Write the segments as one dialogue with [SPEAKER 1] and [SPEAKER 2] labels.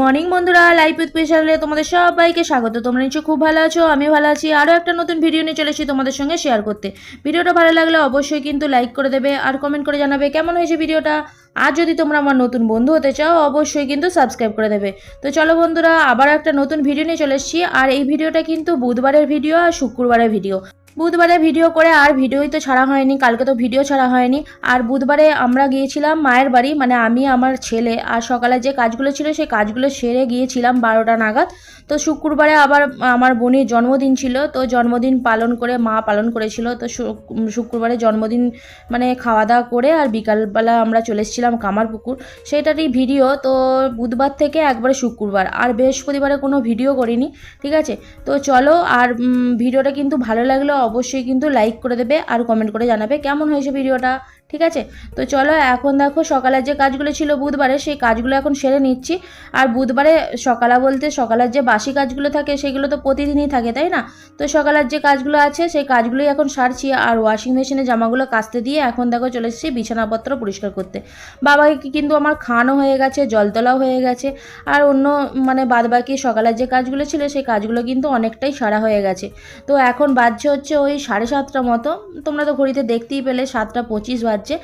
[SPEAKER 1] Morning বন্ধুরা life with স্পেশালে তোমাদের সবাইকে স্বাগত। তোমরা নিশ্চয়ই খুব ভালো আছো আমি ভালো আছি। আরও একটা নতুন ভিডিও নিয়ে চলে এসেছি তোমাদের সঙ্গে শেয়ার করতে। ভিডিওটা ভালো লাগলে অবশ্যই কিন্তু লাইক করে দেবে আর কমেন্ট করে জানাবে কেমন হয়েছে ভিডিওটা। আর যদি তোমরা আমার নতুন বন্ধু হতে চাও, অবশ্যই কিন্তু সাবস্ক্রাইব করে দেবে। তো চলো বন্ধুরা আবার একটা নতুন ভিডিও নিয়ে চলে এসেছি। আর এই ভিডিওটা কিন্তু বুধবারের ভিডিও আর শুক্রবারের ভিডিও বুধবারে ভিডিও করে আর ভিডিওই তো ছাড়া হয়নি, কালকে তো ভিডিও ছাড়া হয়নি। আর বুধবারে আমরা গিয়েছিলাম মায়ের বাড়ি মানে আমি, আমার ছেলে। আর সকালে যে কাজগুলো ছিল, সেই কাজগুলো সেরে গিয়েছিলাম বারোটা নাগাদ। তো শুক্রবারে আবার আমার বোনের জন্মদিন ছিল, তো জন্মদিন পালন করে, মা পালন করেছিল। তো শুক্রবারে জন্মদিন মানে খাওয়া দাওয়া করে আর বিকালবেলা আমরা চলে এসেছিলাম কামারপুকুর। সেটারই ভিডিও, তো বুধবার থেকে একবারে শুক্রবার। আর বৃহস্পতিবারে কোনো ভিডিও করিনি, ঠিক আছে? তো চলো, আর ভিডিওটা কিন্তু ভালো লাগলে অবশ্যই কিন্তু লাইক করে দেবে আর কমেন্ট করে জানাবে। কেমন হয়েছে ভিডিওটা ঠিক আছে? তো চলো এখন দেখো সকালের যে কাজগুলো ছিল বুধবারে, সেই কাজগুলো এখন সেরে নিচ্ছি। আর বুধবারে সকালা বলতে সকালের যে বাসি কাজগুলো থাকে, সেগুলো তো প্রতিদিনই থাকে, তাই না? তো সকালের যে কাজগুলো আছে, সেই কাজগুলোই এখন সারছি। আর ওয়াশিং মেশিনে জামাগুলো কাচতে দিয়ে এখন দেখো চলে এসেছি বিছানাপত্র পরিষ্কার করতে। বাবাকে কিন্তু আমার খানও হয়ে গেছে, জল তোলাও হয়ে গেছে। আর অন্য মানে বাদবাকি সকালের যে কাজগুলো ছিল, সেই কাজগুলো কিন্তু অনেকটাই সারা হয়ে গেছে। তো এখন বাজছে হচ্ছে ওই সাড়ে সাতটা মতো। তোমরা তো ঘড়িতে দেখতেই পেলে, সাতটা পঁচিশ বাজছে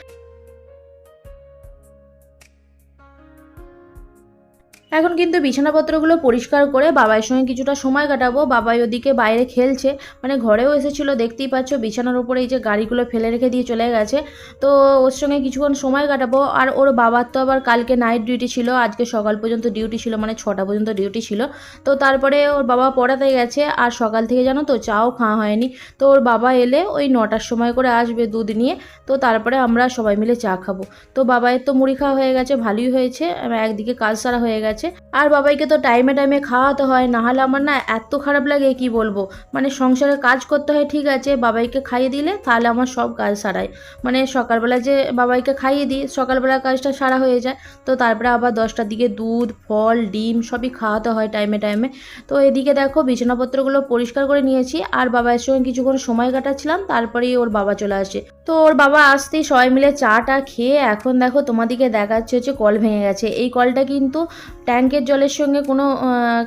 [SPEAKER 1] এখন কিন্তু বিছানাপত্রগুলো পরিষ্কার করে বাবার সঙ্গে কিছুটা সময় কাটাবো। বাবাই ওদিকে বাইরে খেলছে। মানে ঘরেও এসেছিল, দেখতেই পাচ্ছ বিছানার উপরে এই যে গাড়িগুলো ফেলে রেখে দিয়ে চলে গেছে। তো ওর সঙ্গে কিছুক্ষণ সময় কাটাবো। আর ওর বাবার তো আবার কালকে নাইট ডিউটি ছিল, আজকে সকাল পর্যন্ত ডিউটি ছিল মানে ছটা পর্যন্ত ডিউটি ছিল। তো তারপরে ওর বাবা পড়াতে গেছে। আর সকাল থেকে জানো তো চাও খাওয়া হয়নি। তো ওর বাবা এলে ওই নটার সময় করে আসবে দুধ নিয়ে। তো তারপরে আমরা সবাই মিলে চা খাব। তো বাবাইয়ের তো মুড়ি খাওয়া হয়ে গেছে, ভালোই হয়েছে। একদিকে কাজ সারা হয়ে গেছে। আর বাবাইকে তো টাইমে টাইমে খাওয়াতে হয় না হলে আমার না এত খারাপ লাগে, কি বলব? মানে সংসারে কাজ করতে হয়, ঠিক আছে, বাবাইকে খাইয়ে দিলে, তাহলে আমার সব কাজ সারায়। মানে সকালবেলা যে বাবাইকে খাইয়ে দিই, সকালবেলা কাজটা সারা হয়ে যায়, তো তারপরে আবার দশটার দিকে দুধ, ফল, ডিম সবই খাওয়াতে হয় টাইমে টাইমে। তো এদিকে দেখো, বিছানাপত্রগুলো পরিষ্কার করে নিয়েছি, আর বাবার সঙ্গে কিছুক্ষণ সময় কাটাচ্ছিলাম, তারপরেই ওর বাবা চলে আসে। তো ওর বাবা আসতেই সবাই মিলে চাটা খেয়ে এখন দেখো তোমাদিকে দেখাচ্ছে হচ্ছে কল ভেঙে গেছে। এই কলটা কিন্তু ট্যাঙ্কের জলের সঙ্গে কোনো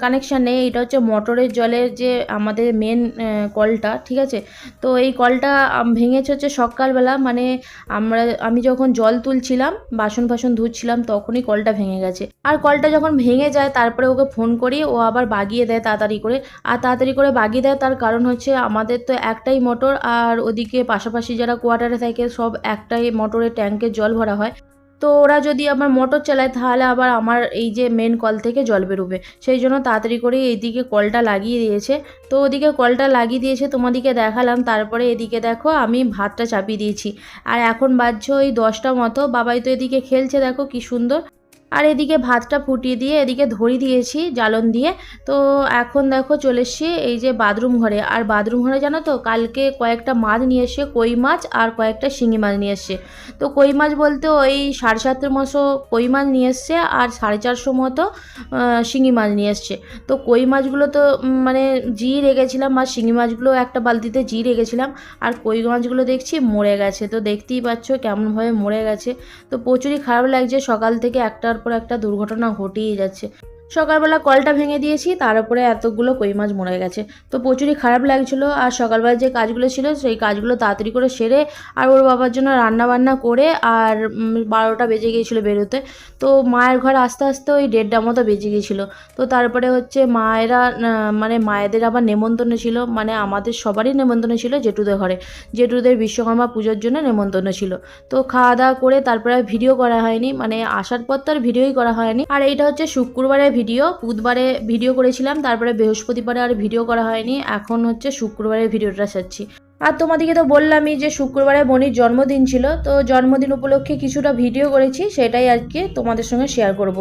[SPEAKER 1] কানেকশান নেই। এটা হচ্ছে মোটরের জলের যে আমাদের মেন কলটা, ঠিক আছে? তো এই কলটা ভেঙেছে হচ্ছে সকালবেলা। মানে আমরা, আমি যখন জল তুলছিলাম বাসন ফাসন ধুচ্ছিলাম, তখনই কলটা ভেঙে গেছে। আর কলটা যখন ভেঙে যায়, তারপরে ওকে ফোন করি, ও আবার বাগিয়ে দেয় তাড়াতাড়ি করে। আর তাড়াতাড়ি করে বাগিয়ে দেয়, তার কারণ হচ্ছে আমাদের তো একটাই মোটর, আর ওদিকে পাশাপাশি যারা কোয়ার্টারে থাকে, সব একটাই মোটরের ট্যাঙ্কের জল ভরা হয়। তো ওরা যদি আবার মোটর চালায়, তাহলে আবার আমার এই যে মেন কল থেকে জল বেরোবে। সেই জন্য তাড়াতাড়ি করে এইদিকে কলটা লাগিয়ে দিয়েছে। তো ওদিকে কলটা লাগিয়ে দিয়েছে তোমাদিকে দেখালাম। তারপরে এদিকে দেখো, আমি ভাতটা চাপিয়ে দিয়েছি। আর এখন বাজছে ওই দশটা মতো। বাবাই তো এদিকে খেলছে, দেখো কি সুন্দর। আর এদিকে ভাতটা ফুটিয়ে দিয়ে এদিকে ধরি দিয়েছি জ্বালন দিয়ে। তো এখন দেখো চলে এসছি এই যে বাথরুম ঘরে। আর বাথরুম ঘরে জানো তো কালকে কয়েকটা মাছ নিয়ে এসছে, কই মাছ আর কয়েকটা শিঙি মাছ নিয়ে এসছে। তো কই মাছ বলতে ওই সাড়ে সাতের মতো কই মাছ নিয়ে এসছে আর সাড়ে চারশো মতো শিঙি মাছ নিয়ে এসছে। তো কই মাছগুলো তো মানে জি রেখেছিলাম আর শিঙি মাছগুলো একটা বালতিতে জি রেখেছিলাম। আর কই মাছগুলো দেখছি মরে গেছে। তো দেখতেই পাচ্ছ কেমনভাবে মরে গেছে। তো প্রচুরই খারাপ লাগছে সকাল থেকে একটার পর একটা দুর্ঘটনা ঘটেই যাচ্ছে। সকালবেলা কলটা ভেঙে দিয়েছি, তার উপরে এতগুলো কই মাছ মরে গেছে। তো প্রচুরই খারাপ লাগছিল, আর সকালবেলা যে কাজগুলো ছিল, সেই কাজগুলো তাড়াতাড়ি করে সেরে আর ওর বাবার জন্য রান্না বান্না করে আর বারোটা বেজে গিয়েছিল বেরোতে। তো মায়ের ঘর আস্তে আস্তে ওই দেড়টা মতো বেজে গিয়েছিল। তো তারপরে হচ্ছে মায়েরা মানে মায়েদের আবার নেমন্তন্ন ছিল মানে আমাদের সবারই নেমন্তন্ন ছিল জেঠুদের ঘরে। জেঠুদের বিশ্বকর্মা পুজোর জন্য নেমন্তন্ন ছিল। তো খাওয়া দাওয়া করে তারপরে ভিডিও করা হয়নি মানে আসার পর তো আর ভিডিওই করা হয়নি। আর এইটা হচ্ছে শুক্রবারের ভিডিও, বুধবারে ভিডিও করেছিলাম, তারপরে বৃহস্পতিবারে আর ভিডিও করা হয়নি, এখন হচ্ছে শুক্রবারের ভিডিওটা সারছি আর তোমাদেরকে তো বললামই যে শুক্রবারে বনির জন্মদিন ছিল, তো জন্মদিন উপলক্ষে কিছুটা ভিডিও করেছি, সেটাই আজকে তোমাদের সঙ্গে শেয়ার করব।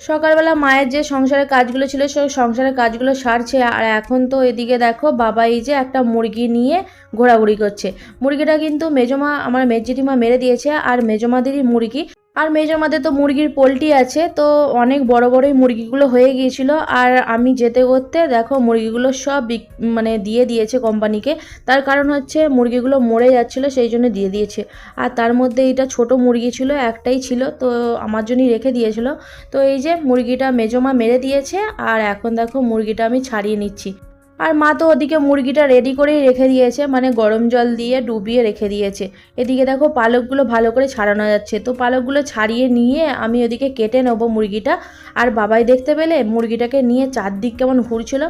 [SPEAKER 1] সকালবেলা মায়ের যে সংসারের কাজগুলো ছিল, সেই সংসারের কাজগুলো সারছে, আর এখন তো এদিকে দেখো বাবা এই যে একটা মুরগি নিয়ে ঘোরাঘুরি করছে মুরগিটা কিন্তু মেজমা, আমার মেজেটিমা মেরে দিয়েছে, আর মেজমাদেরই মুরগি আর মাঝে তো মুরগির পোলট্রি আছে, তো অনেক বড় বড়ই মুরগিগুলো হয়ে গিয়েছিল। আর আমি যেতে করতে দেখো মুরগিগুলো সব মানে দিয়ে দিয়েছে কোম্পানিকে। তার কারণ হচ্ছে মুরগিগুলো মরে যাচ্ছিল, সেই জন্য দিয়ে দিয়েছে। আর তার মধ্যে এটা ছোট মুরগি ছিল, একটাই ছিল, তো আমার জন্যই রেখে দিয়েছিল। তো এই যে মুরগিটা মেজমা মেরে দিয়েছে, আর এখন দেখো মুরগিটা আমি ছাড়িয়ে নিচ্ছি। আর মা তো ওদিকে মুরগিটা রেডি করেই রেখে দিয়েছে মানে গরম জল দিয়ে ডুবিয়ে রেখে দিয়েছে। এদিকে দেখো পালকগুলো ভালো করে ছাড়ানো যাচ্ছে। তো পালকগুলো ছাড়িয়ে নিয়ে আমি ওদিকে কেটে নেব মুরগিটা। আর বাবাই দেখতে পেলে? মুরগিটাকে নিয়ে চারদিক কেমন ঘুরছিল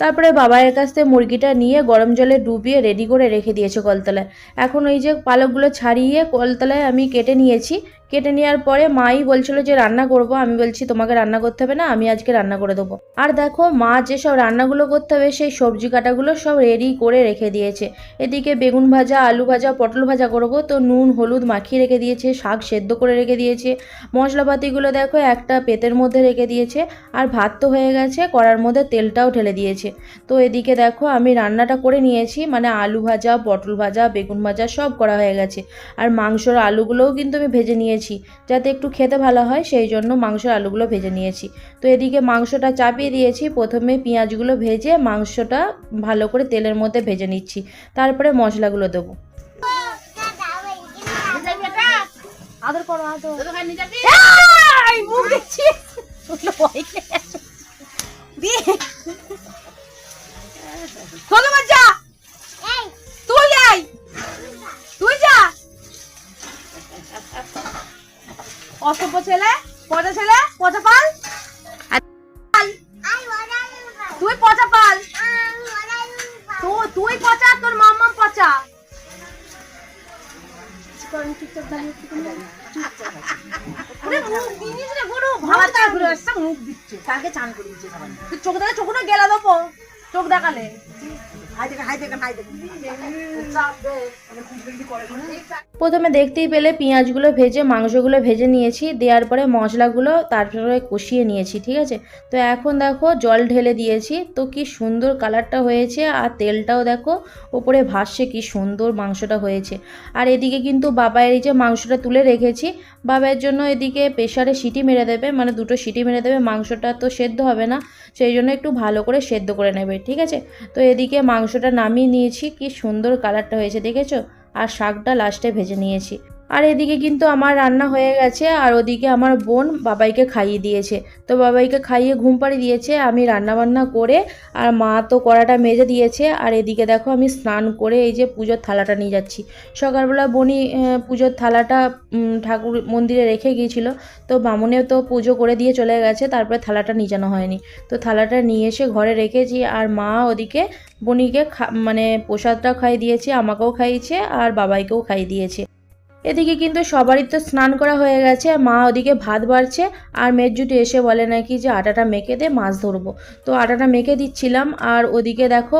[SPEAKER 1] তারপরে বাবাইয়ের কাছ থেকে মুরগিটা নিয়ে গরম জলে ডুবিয়ে রেডি করে রেখে দিয়েছে কলতলায়। এখন ওই যে পালকগুলো ছাড়িয়ে কলতলায় আমি কেটে নিয়েছি। কেটে নেওয়ার পরে মাই বলছিল যে, রান্না করব। আমি বলছি, তোমাকে রান্না করতে হবে না, আমি আজকে রান্না করে দেবো। আর দেখো, মা যেসব রান্নাগুলো করতে হবে, সেই সবজি কাটাগুলো সব রেডি করে রেখে দিয়েছে। এদিকে বেগুন ভাজা, আলু ভাজা, পটল ভাজা করব। তো নুন, হলুদ মাখিয়ে রেখে দিয়েছে, শাক সেদ্ধ করে রেখে দিয়েছে। মশলাপাতিগুলো দেখো একটা পেতের মধ্যে রেখে দিয়েছে। আর ভাত তো হয়ে গেছে, কড়ার মধ্যে তেলটাও ঢেলে দিয়েছে। তো এদিকে দেখো আমি রান্নাটা করে নিয়েছি মানে আলু ভাজা পটল ভাজা বেগুন ভাজা সব করা হয়ে গেছে। আর মাংসর আলুগুলোও কিন্তু আমি ভেজে নিয়েছি যাতে একটু খেতে ভালো হয় সেই জন্য মাংসর আলুগুলো ভেজে নিয়েছি। তো এদিকে মাংসটা চাপিয়ে দিয়েছি প্রথমে পেঁয়াজগুলো ভেজে মাংসটা ভালো করে তেলের মধ্যে ভেজে নিচ্ছি। তারপরে মশলাগুলো দেবো। আদর করো আদর।
[SPEAKER 2] মুখ দেখছি ভয় খেয়ে গেছে। দিয়ে চলো বাচ্চা তুই যাই তুই যা। অসভ্য ছেলে পচা ছেলে পচা পাল। তুই পচা পাল। তুই পচা তোর মাম্মা পচা। মুখ গুরু ভাবাটা মুখ দিচ্ছে।
[SPEAKER 3] কালকে চান করে দিচ্ছে
[SPEAKER 2] চোখ চোখটা গেলা দেবো চোখ দেখালে?
[SPEAKER 1] প্রথমে দেখতেই পেলে পেঁয়াজগুলো ভেজে, মাংসগুলো ভেজে নিয়েছি, দেওয়ার পরে মশলাগুলো তারপরে কষিয়ে নিয়েছি, ঠিক আছে? তো এখন দেখো জল ঢেলে দিয়েছি, তো কি সুন্দর কালারটা হয়েছে আর তেলটাও দেখো ওপরে ভাসছে, কি সুন্দর মাংসটা হয়েছে। আর এদিকে কিন্তু বাবায়ের এই যে মাংসটা তুলে রেখেছি, বাবার জন্য এদিকে প্রেশারে সিটি মেরে দেবে মানে দুটো সিটি মেরে দেবে, মাংসটা তো সেদ্ধ হবে না, সেই জন্য একটু ভালো করে সেদ্ধ করে নেবে, ঠিক আছে? তো এদিকে মাংসটা নামিয়ে নিয়েছি কি সুন্দর কালারটা হয়েছে দেখেছ? আর শাকটা লাস্টে ভেজে নিয়েছি। আর এদিকে কিন্তু আমার রান্না হয়ে গেছে, আর ওদিকে আমার বোন বাবাইকে খাইয়ে দিয়েছে। তো বাবাইকে খাইয়ে ঘুম পাড়িয়ে দিয়েছে, আমি রান্না বান্না করে, আর মা তো কড়াটা মেজে দিয়েছে, আর এদিকে দেখো আমি স্নান করে এই যে পুজোর থালাটা নিয়ে যাচ্ছি। সকালবেলা বনি পুজোর থালাটা ঠাকুর মন্দিরে রেখে গিয়েছিল, তো বামুনেও তো পুজো করে দিয়ে চলে গেছে, তারপরে থালাটা নিয়ে নিজানো হয়নি। তো থালাটা নিয়ে এসে ঘরে রেখেছি, আর মা ওদিকে বনিকে মানে প্রসাদটা খাইয়ে দিয়েছে, আমাকেও খাইয়েছে, আর বাবাইকেও খাইয়ে দিয়েছে। এদিকে কিন্তু সবারই তো স্নান করা হয়ে গেছে মা ওদিকে ভাত বাড়ছে, আর মেজুটি এসে বলে নাকি যে আটাটা মেখে দে, মাছ ধরবো। তো আটাটা মেখে দিচ্ছিলাম, আর ওদিকে দেখো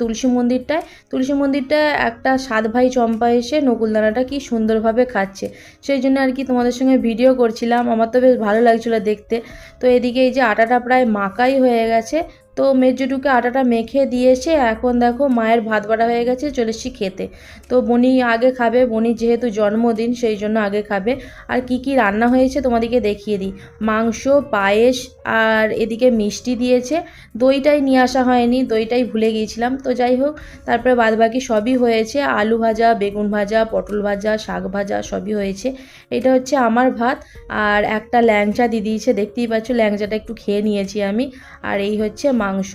[SPEAKER 1] তুলসী মন্দিরটায়, তুলসী মন্দিরটা একটা সাত ভাই চম্পা এসে নকুলদানাটা কি সুন্দরভাবে খাচ্ছে। সেই জন্য আর কি তোমাদের সঙ্গে ভিডিও করছিলাম, আমার তো বেশ ভালো লাগছিল দেখতে। তো এদিকে এই যে আটাটা প্রায় মাকাই হয়ে গেছে তো মেজুটুকে আটাটা মেখে দিয়েছে এখন দেখো মায়ের ভাত বাড়া হয়ে গেছে, চলে এসছি খেতে। তো বনি আগে খাবে বনির যেহেতু জন্মদিন সেই জন্য আগে খাবে। আর কি কি রান্না হয়েছে তোমাদেরকে দেখিয়ে দিই। মাংস, পায়েস আর এদিকে মিষ্টি দিয়েছে। দইটাই নিয়ে আসা হয়নি, দইটাই ভুলে গিয়েছিলাম। তো যাই হোক, তারপরে বাদবাকি সবই হয়েছে। আলু ভাজা, বেগুন ভাজা, পটল ভাজা, শাক ভাজা সবই হয়েছে। এটা হচ্ছে আমার ভাত। আর একটা ল্যাংচা দিয়ে দিয়েছে, দেখতেই পাচ্ছ ল্যাংচাটা একটু খেয়ে নিয়েছি আমি। আর এই হচ্ছে মাংস।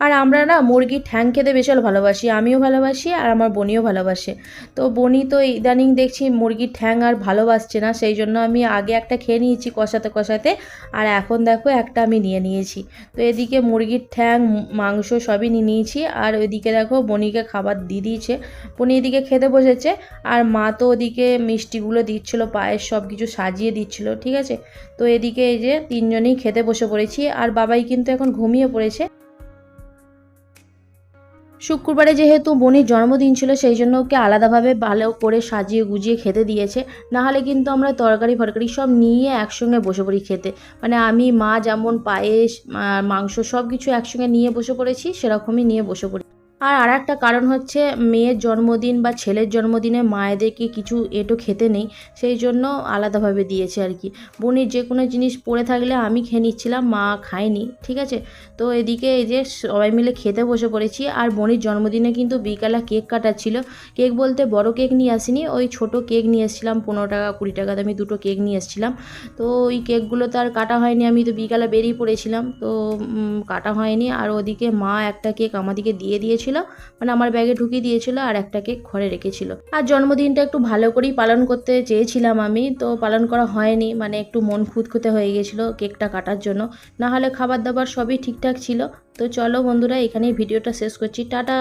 [SPEAKER 1] আর আমরা না মুরগির ঠ্যাং খেতে বিশাল ভালোবাসি, আমিও ভালোবাসি আর আমার বনিও ভালোবাসে। তো বনি তো ইদানিং দেখছি মুরগির ঠ্যাং আর ভালোবাসছে না, সেই জন্য আমি আগে একটা খেয়ে নিয়েছি কষাতে কষাতে আর এখন দেখো একটা আমি নিয়ে নিয়েছি। তো এদিকে মুরগির ঠ্যাং, মাংস সবই নিয়ে নিয়েছি আর ওইদিকে দেখো বনিকে খাবার দিয়ে দিয়েছে। বনি এদিকে খেতে বসেছে আর মা তো ওদিকে মিষ্টিগুলো দিচ্ছিল, পায়েস সব কিছু সাজিয়ে দিচ্ছিল, ঠিক আছে? তো এদিকে এই যে তিনজনেই খেতে বসে পড়েছি আর বাবাই কিন্তু এখন ঘুমিয়ে পড়েছে। শুক্রবারে যেহেতু বোনের জন্মদিন ছিল, সেই জন্য ওকে আলাদাভাবে ভালো করে সাজিয়ে গুজিয়ে খেতে দিয়েছে। নাহলে কিন্তু আমরা তরকারি, ফরকারি সব নিয়ে একসঙ্গে বসে পড়ি খেতে। মানে আমি, মা যেমন পায়েস মাংস সব কিছু একসঙ্গে নিয়ে বসে পড়েছি, সেরকমই নিয়ে বসে পড়ি। আর আর একটা কারণ হচ্ছে মেয়ের জন্মদিন বা ছেলের জন্মদিনে মায়েদেরকে কিছু এটো খেতে নেই, সেই জন্য আলাদাভাবে দিয়েছে আর কি। বোনের যে কোনো জিনিস পড়ে থাকলে আমি খেয়ে নিচ্ছিলাম, মা খায়নি, ঠিক আছে? তো এদিকে এই যে সবাই মিলে খেতে বসে পড়েছি, আর বোনের জন্মদিনে কিন্তু বিকালে কেক কাটাচ্ছিল কেক বলতে বড় কেক নিয়ে আসিনি, ওই ছোট কেক নিয়ে এসেছিলাম, পনেরো টাকা, কুড়ি টাকা দামি দুটো কেক নিয়ে এসেছিলাম। তো ওই কেকগুলো তো আর কাটা হয়নি, আমি তো বিকালে বেরিয়ে পড়েছিলাম। তো কাটা হয়নি, আর ওদিকে মা একটা কেক আমাদিকে দিয়ে দিয়েছিল মানে আমার ব্যাগে ঢুকিয়ে দিয়েছিল আর একটা কেক ঘরে রেখেছিল। আর জন্মদিনটা একটু ভালো করেই পালন করতে চেয়েছিলাম আমি, তো পালন করা হয়নি মানে একটু মন খুঁতখুঁতে হয়ে গেছিল কেকটা কাটার জন্য। না হলে খাবার দাবার সবই ঠিকঠাক ছিল। তো চলো বন্ধুরা, এখানেই ভিডিওটা শেষ করছি। টাটা!